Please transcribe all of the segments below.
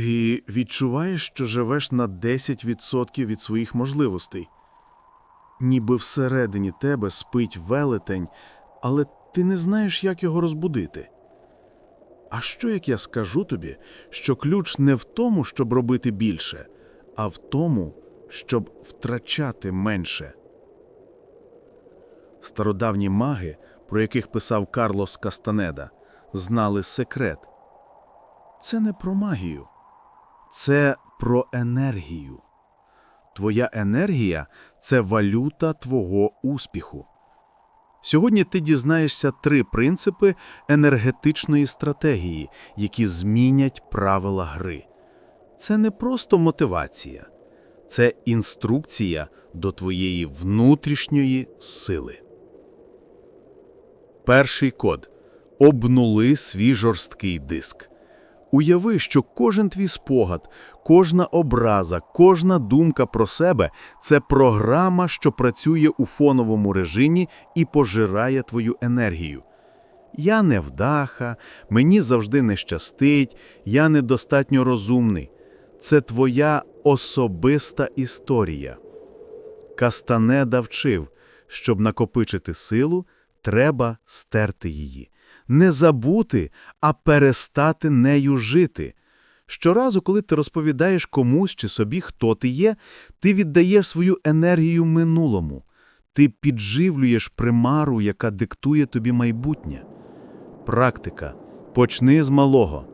Ти відчуваєш, що живеш на 10% від своїх можливостей. Ніби всередині тебе спить велетень, але ти не знаєш, як його розбудити. А що як я скажу тобі, що ключ не в тому, щоб робити більше, а в тому, щоб втрачати менше? Стародавні маги, про яких писав Карлос Кастанеда, знали секрет. Це не про магію, це про енергію. Твоя енергія це валюта твого успіху. Сьогодні ти дізнаєшся три принципи енергетичної стратегії, які змінять правила гри. Це не просто мотивація, це інструкція до твоєї внутрішньої сили. Перший код обнули свій жорсткий диск. Уяви, що кожен твій спогад, кожна образа, кожна думка про себе це програма, що працює у фоновому режимі і пожирає твою енергію. Я невдаха, мені завжди не щастить, я недостатньо розумний. Це твоя особиста історія. Кастанеда вчив, щоб накопичити силу, треба стерти її. Не забути, а перестати нею жити. Щоразу, коли ти розповідаєш комусь чи собі, хто ти є, ти віддаєш свою енергію минулому. Ти підживлюєш примару, яка диктує тобі майбутнє. Практика. Почни з малого.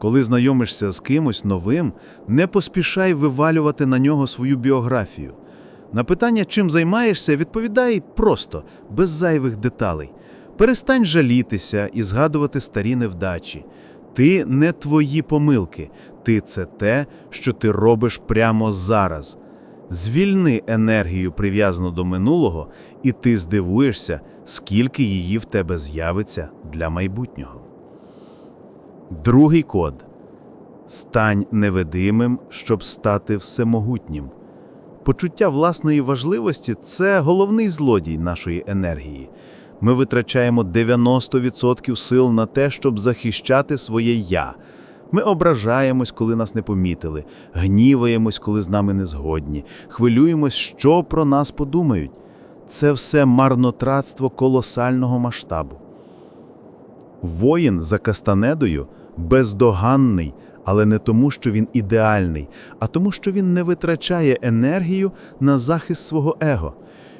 Коли знайомишся з кимось новим, не поспішай вивалювати на нього свою біографію. На питання, чим займаєшся, відповідай просто, без зайвих деталей. Перестань жалітися і згадувати старі невдачі. Ти не твої помилки, ти це те, що ти робиш прямо зараз. Звільни енергію, прив'язану до минулого, і ти здивуєшся, скільки її в тебе з'явиться для майбутнього. Другий код стань невидимим, щоб стати всемогутнім. Почуття власної важливості це головний злодій нашої енергії. Ми витрачаємо 90% сил на те, щоб захищати своє я. Ми ображаємось, коли нас не помітили, гніваємось, коли з нами не згодні, хвилюємось, що про нас подумають. Це все марнотратство колосального масштабу. Воїн за Кастанедою бездоганний, але не тому, що він ідеальний, а тому, що він не витрачає енергію на захист свого его.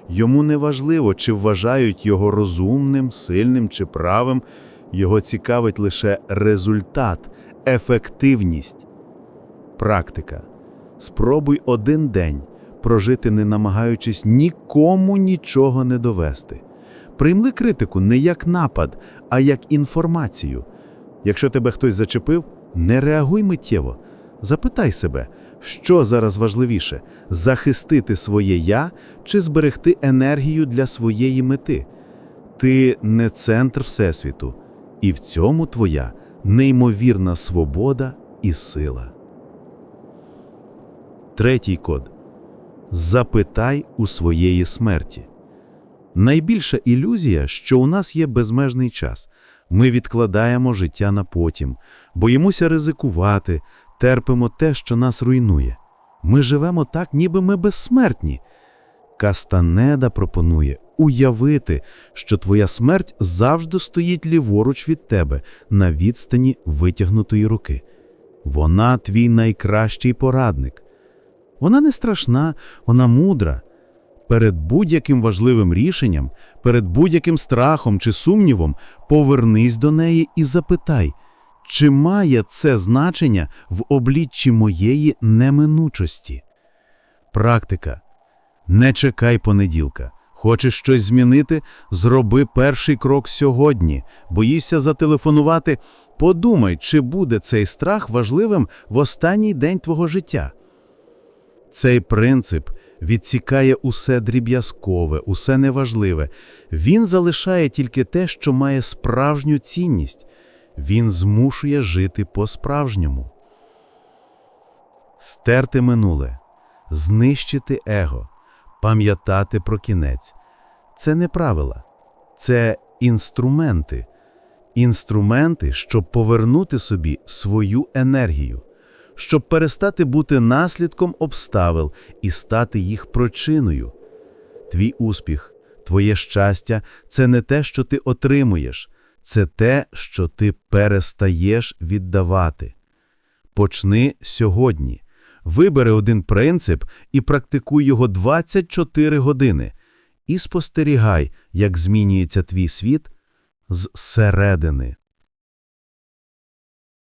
Йому не важливо, чи вважають його розумним, сильним чи правим, його цікавить лише результат, ефективність. Практика. Спробуй один день прожити, не намагаючись нікому нічого не довести. Приймли критику не як напад, а як інформацію. Якщо тебе хтось зачепив, не реагуй миттєво. Запитай себе, що зараз важливіше захистити своє я чи зберегти енергію для своєї мети. Ти не центр Всесвіту, і в цьому твоя неймовірна свобода і сила. Третій код. Запитай у своєї смерті. Найбільша ілюзія, що у нас є безмежний час. Ми відкладаємо життя на потім, боїмося ризикувати, терпимо те, що нас руйнує. Ми живемо так, ніби ми безсмертні. Кастанеда пропонує уявити, що твоя смерть завжди стоїть ліворуч від тебе на відстані витягнутої руки. Вона твій найкращий порадник. Вона не страшна, вона мудра. Перед будь-яким важливим рішенням, перед будь-яким страхом чи сумнівом повернись до неї і запитай, чи має це значення в обличчі моєї неминучості? Практика. Не чекай понеділка. Хочеш щось змінити? Зроби перший крок сьогодні. Боїшся зателефонувати? Подумай, чи буде цей страх важливим в останній день твого життя. Цей принцип відсікає усе дріб'язкове, усе неважливе. Він залишає тільки те, що має справжню цінність. Він змушує жити по-справжньому. Стерти минуле, знищити его, пам'ятати про кінець. Це не правила, це інструменти. Інструменти, щоб повернути собі свою енергію. щоб перестати бути наслідком обставил і стати їх причиною. Твій успіх, твоє щастя це не те, що ти отримуєш, це те, що ти перестаєш віддавати. Почни сьогодні. Вибери один принцип і практикуй його 24 години. І спостерігай, як змінюється твій світ зсередини.